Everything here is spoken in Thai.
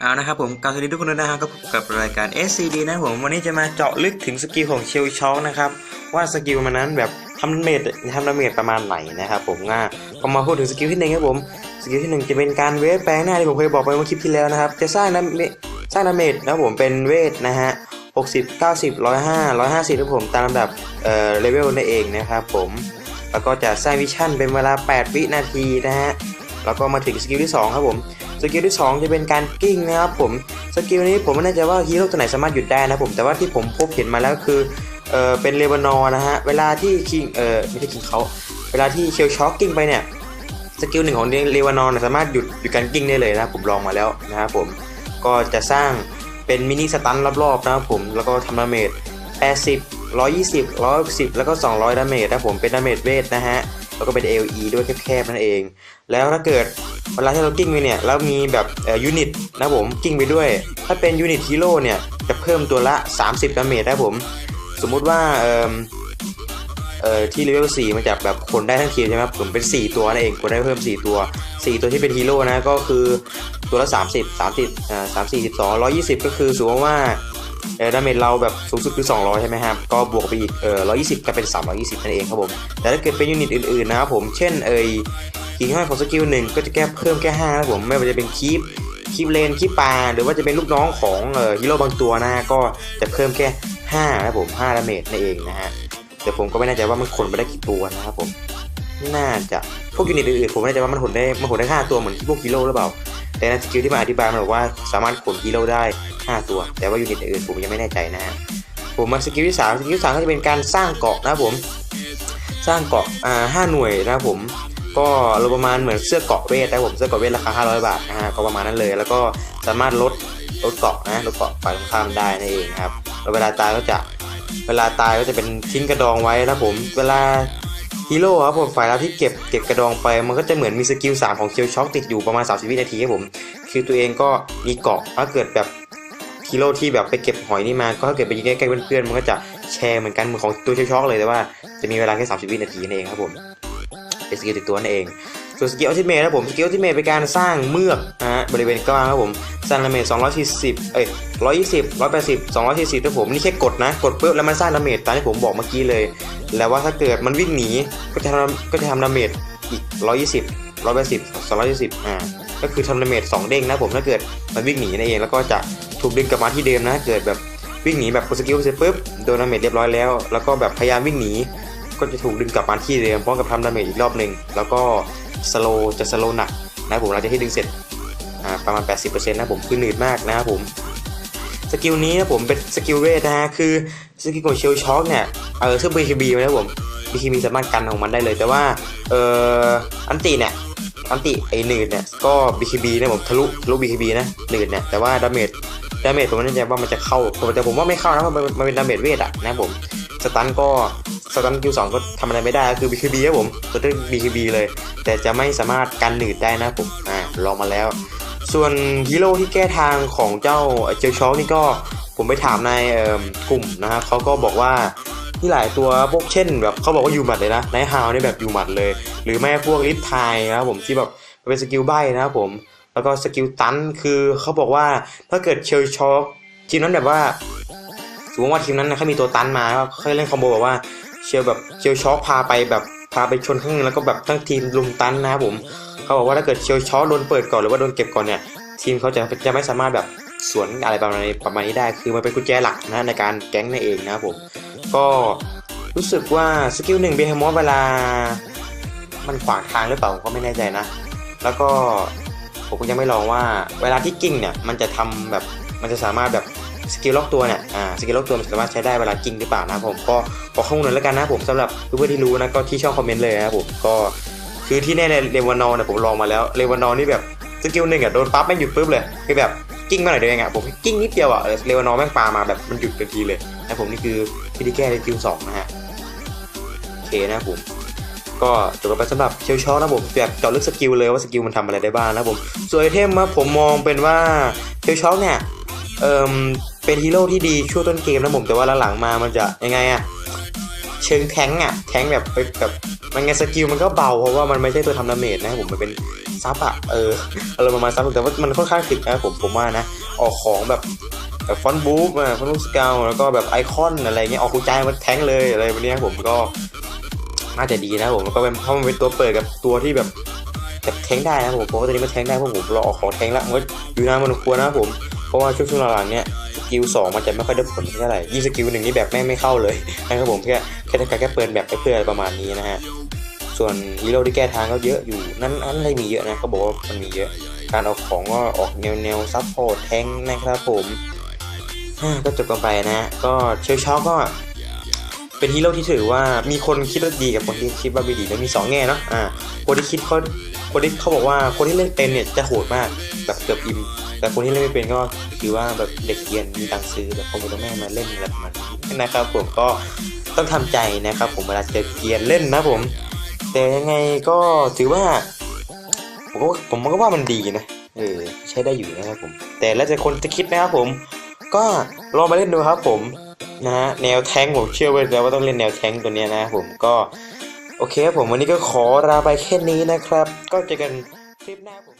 เอานะครับผมการสวัสดีทุกคนนะครับก็พบกับรายการ SCD นะผมวันนี้จะมาเจาะลึกถึงสกิลของเชลช็อกนะครับว่าสกิลมันนั้นแบบทำดาเมจทำดาเมจประมาณไหนนะครับผมง่าก็มาพูดถึงสกิลที่หนึ่งครับผมสกิลที่หนึ่งจะเป็นการเวทแปลงหน้าที่ผมเคยบอกไปเมื่อคลิปที่แล้วนะครับจะสร้างดาเมจสร้างดาเมจนะครับผมเป็นเวทนะฮะ60 90 105 150ครับผมตามลำดับเอ่อเลเวลนั่นเองนะครับผมแล้วก็จะสร้างวิชั่นเป็นเวลา 8 วินาทีนะฮะแล้วก็มาถึงสกิลที่สองครับผม สกิลที่ 2 จะเป็นการกิ้งนะครับผมสกิลนี้ผมไม่แน่ใจว่าฮีโร่ตัวไหนสามารถหยุดได้นะผมแต่ว่าที่ผมพบเห็นมาแล้วคือเออเป็นเลวานอร์นะฮะเวลาที่คิงเออไม่ใช่คิงเขาเวลาที่เชลช็อคกิ้งไปเนี่ยสกิลหนึ่งของเลวานอร์สามารถหยุดหยุดการกิ้งได้เลยนะผมลองมาแล้วนะครับผมก็จะสร้างเป็นมินิสตันรอบๆนะครับผมแล้วก็ทำดาเมจ80 120 160แล้วก็ 200 ดาเมจนะผมเป็นดาเมจเวทนะฮะ แล้วก็เป็น AOE ด้วยแคบๆนั่นเอง แล้วถ้าเกิด เวลาที่เรากิ้งไปเนี่ยแล้วมีแบบยูนิตนะผมกิ้งไปด้วย ถ้าเป็นยูนิตฮีโร่เนี่ยจะเพิ่มตัวละ 30ดาเมจนะผม สมมุติว่าเอ่อเอ่อที่เลเวล4มันจะแบบคนได้ทั้งทีมใช่ไหมครับผมเป็น 4 ตัวนั่นเองคนได้เพิ่ม 4 ตัว 4 ตัวที่เป็นฮีโร่นะก็คือตัวละ 30 30อ่า3 4 2 120 ก็คือสมมติว่าเออดาเมจเราแบบสูงสุดคือ 200 ใช่ไหมครับ ก็บวกไปอีกเออ120 ก็เป็น 320 นั่นเองครับผม แต่ถ้าเกิดเป็นยูนิตอื่นๆนะครับผม เช่นเอ่ย กิ่งห้อยของสกิลหนึ่งก็จะแก้เพิ่มแค่5นะครับผมไม่ว่าจะเป็นคีปคีปเลนคีปปลาหรือว่าจะเป็นลูกน้องของเอ่อฮีโร่บางตัวนะฮะก็จะเพิ่มแค่5นะผม5ดาเมจนั่นเองนะฮะแต่ผมก็ไม่แน่ใจว่ามันขนไปได้กี่ตัวนะครับผมน่าจะพวกยูนิตอื่นๆผมไม่แน่ใจว่ามันขนได้มันขนได้5ตัวเหมือนพวกฮีโร่หรือเปล่า แต่ในสกิลที่มาอธิบายมันบอกว่าสามารถขนฮีโร่ได้ 5 ตัว แต่ว่ายูนิตอื่นๆผมยังไม่แน่ใจนะฮะผมมาสกิลที่3สกิลที่สามก็จะเป็นการสร้างเกาะนะครับผม สร้างเกาะอ่าห้าหน่วยนะครับผม ก็รวมประมาณเหมือนเสื้อเกาะเวทนะผมเสื้อเกาะเวทราคา 500 บาทนะฮะก็ประมาณนั้นเลย แล้วก็สามารถลดลดเกาะนะลดเกาะฝ่ายตรงข้ามได้นั่นเองครับแล้วเวลาตายก็จะเวลาตายก็จะเป็นทิ้งกระดองไว้นะผมเวลาฮีโร่ครับผมฝ่ายเราที่เก็บเก็บกระดองไปมันก็จะเหมือนมีสกิล3ของเคียวช็อคติดอยู่ประมาณ30วินาทีครับผม คือตัวเองก็มีเกาะถ้าเกิดแบบฮีโร่ที่แบบไปเก็บหอยนี่มาก็ถ้าเกิดไปยิงใกล้ๆเพื่อนๆมันก็จะแชร์เหมือนกันเหมือนของตัวเคียวช็อคเลยแต่ว่าจะมีเวลาแค่30วินาทีนั่นเองครับผม เป็นสกิลติดตัวนั่นเอง ส่วนสกิลอัลติเมทครับผมสกิลอัลติเมทเป็นการสร้างเมือกนะฮะบริเวณกลางครับผมสร้างดาเมจ240เอ้ย120 180 240ครับผมนี่แค่กดนะกดปุ๊บแล้วมันสร้างดาเมจตามที่ผมบอกเมื่อกี้เลย แล้วว่าถ้าเกิดมันวิ่งหนีก็จะทำก็จะทำดาเมจอีก 120 180 220อ่าก็คือทำดาเมจ2เด้งนะผมถ้าเกิดมันวิ่งหนีนั่นเองแล้วก็จะถูกดึงกลับมาที่เดิมนะเกิดแบบวิ่งหนีแบบกดสกิลเสร็จปุ๊บโดนดาเมจเรียบร้อยแล้ว แล้วก็แบบพยายามวิ่งหนี ก็จะถูกดึงกลับมาที่เดิมพร้อมกับทำดาเมจอีกรอบหนึ่งแล้วก็สโลจะสโลหนักนะผมเราจะให้ดึงเสร็จประมาณ 80%นะผมคือหนืดมากนะครับผมสกิลนี้นะผมเป็นสกิลเวทนะฮะคือสกิลของเชลช็อคเนี่ยเออซึ่ง BKB นะครับผม BKB สามารถกันของมันได้เลย แต่ว่าเอออันติเนี่ยอันติไอหนืดเนี่ยก็ BKB เนี่ยผมทะลุทะลุ BKB นะหนืดเนี่ยแต่ว่าดาเมจดาเมจผมไม่แน่ใจว่ามันจะเข้าแต่ผมว่าไม่เข้านะมันมันเป็นดาเมจเวทอะนะผมสตันก็ สตันคิวสองก็ทำอะไรไม่ได้ก็คือ BKB ครับผมตัวที่ BKB เลย แต่จะไม่สามารถกันหนืดได้นะผมอ่าลองมาแล้ว ส่วนฮีโร่ที่แก้ทางของเจ้าเจลช็อคนี่ก็ผมไปถามในกลุ่มนะฮะเขาก็บอกว่าที่หลายตัวพวกเช่นแบบเขาบอกว่าอยู่หมัดเลยนะไนฮาวนี่แบบอยู่หมัดเลย หรือแม่พวกลิฟทายนะครับผมที่แบบเป็นสกิลใบนะครับผมแล้วก็สกิลตันคือเขาบอกว่าถ้าเกิดเชลช็อคทีมนั้นแบบว่าสมมติว่าทีมนั้นนะเขามีตัวตันมาเขาเล่นคอมโบแบบว่า เชียวแบบเชียวช็อคพาไปแบบพาไปชนข้างหนึงแล้วก็แบบทั้งทีมลุมตันนะครับผมเขาบอกว่าถ้าเกิดเชียวช็อคโดนเปิดก่อนหรือว่าโดนเก็บก่อนเนี่ยทีมเขาจะจะไม่สามารถแบบสวนอะไรประมาณนี้ประมาณนี้ได้ คือมันเป็นกุญแจหลักนะในการแก๊งนั่นเองนะครับผมก็รู้สึกว่าสกิลหนึ่งเบฮมอสเวลา มันขวางทางหรือเปล่าผมก็ไม่แน่ใจนะ แล้วก็ผมก็ยังไม่ลองว่าเวลาที่กิ้งเนี่ยมันจะทำแบบมันจะสามารถแบบ สกิลล็อกตัวเนี่ยอ่าสกิลล็อกตัวมันสามารถใช้ได้เวลากิ้งหรือเปล่านะผมก็ขอข้อมูลหน่อยแล้วกันนะผมสำหรับเพื่อนที่รู้นะก็ที่ช่องคอมเมนต์เลยนะครับผมก็คือที่แน่ๆเลวานอเนี่ยผมลองมาแล้วเลวานอนี่แบบสกิลหนึ่งอะโดนปั๊บแม่งหยุดปุ๊บเลยคือแบบกิ้งมาหน่อยเดียวเองอะผมกิ้งนิดเดียวอะเลวานอแม่งปามาแบบมันหยุดทันทีเลยนะผมนี่คือวิธีแก้ในสกิลสองนะฮะโอเคนะผมก็จบไปสำหรับเชลช็อคนะผมแบบเจาะลึกสกิลเลยว่าสกิลมันทำอะไรได้บ้างนะผมส่วนไอเทมะผมมองเป็นว่าเชลช็อคเนี่ยเอ่ม เป็นฮีโร่ที่ดีช่วงต้นเกมนะผมแต่ว่าหลังๆมามันจะยังไงอะเชิงแทงอะแทงแบบไปแบบมันไงสกิลมันก็เบาเพราะว่ามันไม่ใช่ตัวทำดาเมจนะผมมันเป็นซับอะเอออะไรประมาณซับแต่ว่ามันค่อนข้างถึกนะผมผมว่านะ ออกของแบบแบบฟอนบูฟอะฟอนบูฟสเกลแล้วก็แบบไอคอนอะไรเงี้ยออกกุญแจมันแทงเลยอะไรแบบนี้ผมก็น่าจะดีนะผมแล้วก็เป็นเพราะมันเป็นตัวเปิดกับตัวที่แบบแบบแทงได้นะผมเพราะว่าตัวนี้มันแทงได้เพราะผมรอออกของแทงแล้วมันอยู่นานมันควรนะผมเพราะว่าช่วงช่วงหลังๆเนี่ย กิลสองมันจะไม่ค่อยได้ผลเท่าไหร่ยิ่งสกิลหนึ่งนี่แบบแม่ไม่เข้าเลยนะครับผมแค่แค่แค่เปิดแบบไปเพื่อประมาณนี้นะฮะส่วนฮีโร่ที่แก้ทางก็เยอะอยู่ นั่นนั่นอะไรมีเยอะนะเขาบอกว่ามันมีเยอะ การเอาของก็ออกแนวแนวซับพอร์ตแทงนะครับผมอ่าก็จบกันไปนะ ก็เชลชอก็ เป็นฮีโร่ที่ถือว่ามีคนคิดว่าดีกับคนที่คิดว่าไม่ดีแล้วมีสองแง่เนาะอ่าคนที่คิดเขา คนที่เขาบอกว่าคนที่เล่นเป็นเนี่ยจะโหดมากแบบเกือบอิ่มแต่คนที่เล่นไม่เป็นก็คือว่าแบบเด็กเรียนมีตังซื้อแบบพ่อแม่มาเล่นอะไรประมาณนี้นะครับ ผมก็ต้องทำใจนะครับ ผมเวลาเจอเกียนเล่นนะผม แต่ยังไงก็ถือว่า ผมก็ผมก็ว่ามันดีนะเออใช้ได้อยู่นะครับผม แต่แล้วแต่คนจะคิดนะครับผม ก็ลองมาเล่นดูครับผมนะฮะแนวแทงผมเชื่อไว้แล้วว่าต้องเล่นแนวแทงตัวนี้นะครับผมก็ โอเคครับผมวันนี้ก็ขอลาไปแค่นี้นะครับ ก็เจอกันคลิปหน้าผม